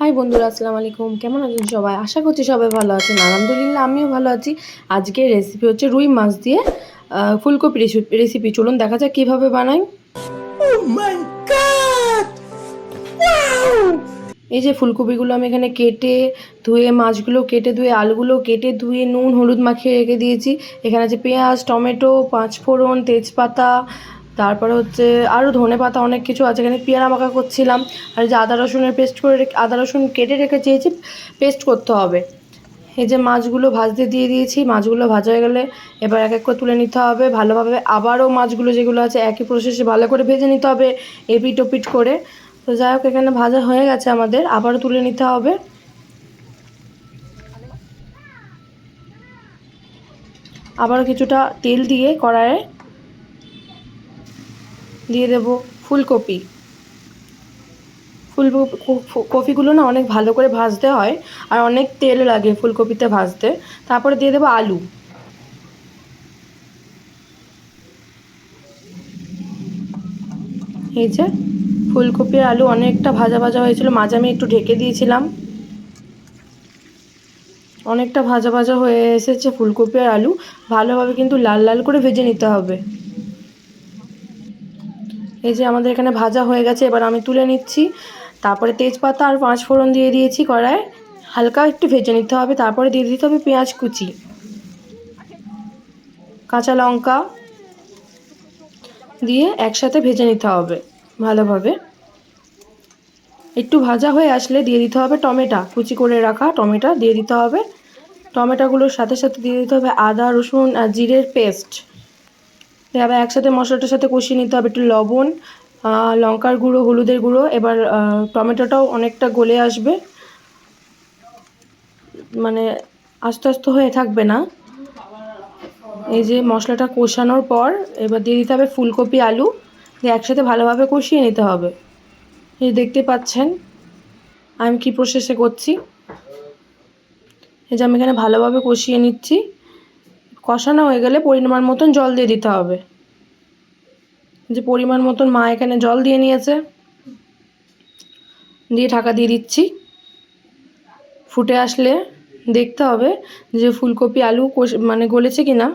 High বন্ধুরা আসসালামু আলাইকুম। কেমন আছেন সবাই? আশা করছি সবাই ভালো আছেন। আলহামদুলিল্লাহ আমিও ভালো আছি। আজকের রেসিপি হচ্ছে রুই মাছ দিয়ে ফুলকপি রেসিপি রেসিপি চলুন দেখা যাক কীভাবে বানাই। এই যে ফুলকপিগুলো আমি এখানে কেটে ধুয়ে মাছগুলো কেটে ধুয়ে আলুগুলো কেটে ধুয়ে নুন হলুদ মাখিয়ে রেখে দিয়েছি। এখানে আছে পেঁয়াজ টমেটো পাঁচফোড়ন তেজপাতা তারপরে হচ্ছে আরও ধনে পাতা অনেক কিছু আছে, এখানে পেয়ারা মাখা করছিলাম। আর যে আদা রসুনের পেস্ট করে আদা রসুন কেটে রেখে চেয়েছি, পেস্ট করতে হবে। এই যে মাছগুলো ভাজতে দিয়ে দিয়েছি, মাছগুলো ভাজা হয়ে গেলে এবার এক এক করে তুলে নিতে হবে। ভালোভাবে আবারও মাছগুলো যেগুলো আছে একই প্রসেসে ভালো করে ভেজে নিতে হবে, এপিট ওপিট করে। তো যাই হোক, এখানে ভাজা হয়ে গেছে আমাদের, আবারও তুলে নিতে হবে। আবারও কিছুটা তেল দিয়ে কড়াইয়ে দিয়ে দেব ফুলকপি। ফুলকপি কপিগুলো না অনেক ভালো করে ভাজতে হয় আর অনেক তেল লাগে ফুলকপিতে ভাজতে। তারপরে দিয়ে দেবো আলু। এই যে ফুলকপি আলু অনেকটা ভাজা ভাজা হয়েছিল, মাঝে আমি একটু ঢেকে দিয়েছিলাম। অনেকটা ভাজা ভাজা হয়ে এসেছে ফুলকপি আর আলু। ভালোভাবে কিন্তু লাল লাল করে ভেজে নিতে হবে। এই যে আমাদের এখানে ভাজা হয়ে গেছে, এবার আমি তুলে নিচ্ছি। তারপরে তেজপাতা আর পাঁচ ফোড়ন দিয়ে দিয়েছি কড়ায় হালকা একটু ভেজে নিতে হবে, তারপরে দিয়ে দিতে হবে পেঁয়াজ কুচি। কাঁচা লঙ্কা দিয়ে একসাথে ভেজে নিতে হবে ভালোভাবে। একটু ভাজা হয়ে আসলে দিয়ে দিতে হবে টমেটো। কুচি করে রাখা টমেটো দিয়ে দিতে হবে। টমেটোগুলোর সাথে সাথে দিয়ে দিতে হবে আদা, রসুন আর জিরের পেস্ট। দিয়ে আবার একসাথে মশলাটার সাথে কষিয়ে নিতে হবে একটু লবণ লঙ্কার গুঁড়ো, হলুদের গুঁড়ো। এবার টমেটোটাও অনেকটা গলে আসবে। মানে আস্তে আস্তে হয়ে থাকবে না। এই যে মশলাটা কষানোর পর এবার দিয়ে দিতে হবে ফুলকপি, আলু। দিয়ে একসাথে ভালোভাবে কষিয়ে নিতে হবে। এই দেখতে পাচ্ছেন আমি কি প্রসেসে করছি। এই যে আমি এখানে ভালোভাবে কষিয়ে নিচ্ছি। কষানো হয়ে গেলে পরিমাণ মতন জল দিয়ে দিতে হবে। যে পরিমাণ মতন মা এখানে জল দিয়ে নিয়েছে। দিয়ে ঢাকা দিয়ে দিচ্ছি। ফুটে আসলে দেখতে হবে যে ফুলকপি আলু মানে গলেছে কি না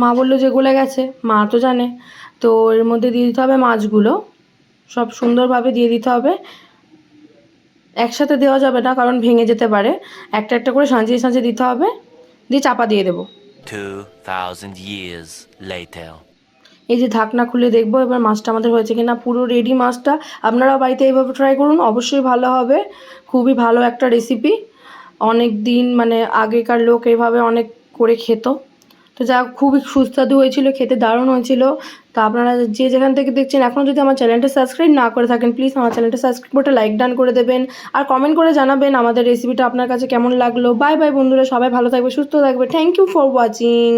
মা বলল যে গলে গেছে, মা তো জানে। তো এর মধ্যে দিয়ে দিতে হবে মাছগুলো। সব সুন্দরভাবে দিয়ে দিতে হবে। একসাথে দেওয়া যাবে না, কারণ ভেঙে যেতে পারে। একটা একটা করে সাঁজিয়ে সাঁজিয়ে দিতে হবে। দিয়ে চাপা দিয়ে দেবো। 2,000 years later. এই যে ঢাকনা খুলে দেখব এবার মাছটা আমাদের হয়েছে কিনা। পুরো রেডি মাছটা। আপনারাও বাড়িতে এইভাবে ট্রাই করুন অবশ্যই ভালো হবে। খুবই ভালো একটা রেসিপি অনেক দিন মানে আগেকার লোক এভাবে অনেক করে খেত। তো যা খুবই সুস্বাদু হয়েছিল, খেতে দারুণ হয়েছিল। তো আপনারা যে যেখান থেকে দেখছেন এখনও যদি আমার চ্যানেলটা সাবস্ক্রাইব না করে থাকেন প্লিজ আমার চ্যানেলটা সাবস্ক্রাইব করে লাইক ডান করে দেবেন। আর কমেন্ট করে জানাবেন আমাদের রেসিপিটা আপনার কাছে কেমন লাগল। বাই বাই বন্ধুরা, সবাই ভালো থাকবে, সুস্থ থাকবে। Thank you for watching